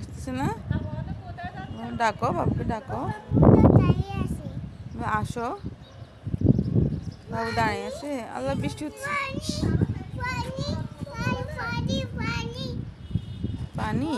আসতেছে না? ডাকো, বাবুকে ডাকো। আসো। বাবু দাঁড়িয়ে আছে। আল্লাহ বৃষ্টি হচ্ছে। পানি?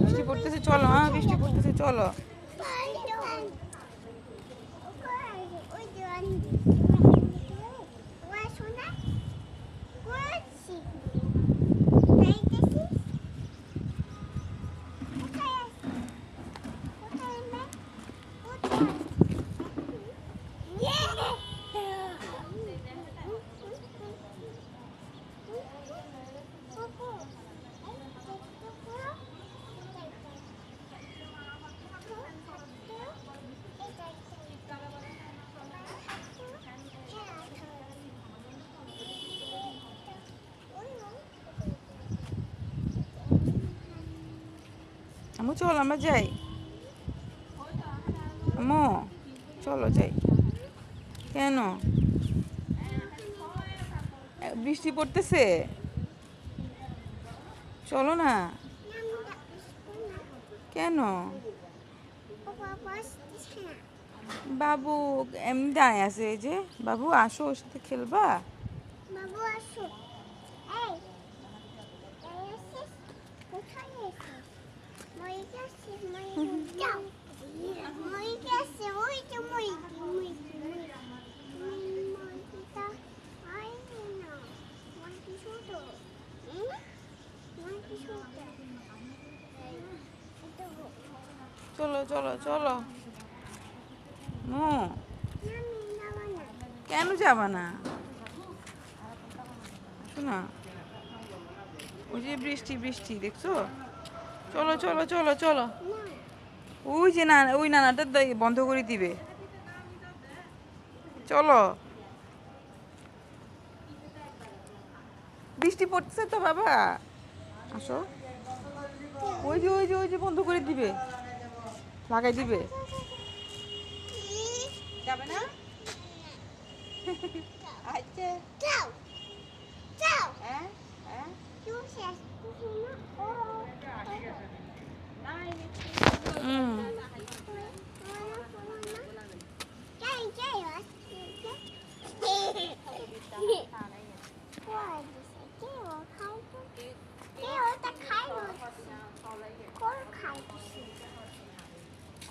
বৃষ্টি পড়তেছে, চলো হ্যাঁ বৃষ্টি পড়তেছে, চলো। আমু চল আমরা যাই আমু চলো যাই। কেন? বৃষ্টি পড়তেছে? চলো না। কেন? বাবু, এমনি দাঁড়িয়ে আছে যে। বাবু, আসো, ওর সাথে খেলবা? বাবু, আসো। চলো চলো চলো। মু। কেন যাবা না? শোনা। ওই যে বৃষ্টি বৃষ্টি, দেখছ? চলো চলো চলো চলো। ওই যে না, ওই নানাটা বন্ধ করে দিবে। চলো। বৃষ্টি পড়ছে তো বাবা। আসো। ওই যে ওই যে ওই যে বন্ধ করে দিবে। লাগাই দিবে যাবে না আচ্ছা যাও। যাও। হ্যাঁ হ্যাঁ তুই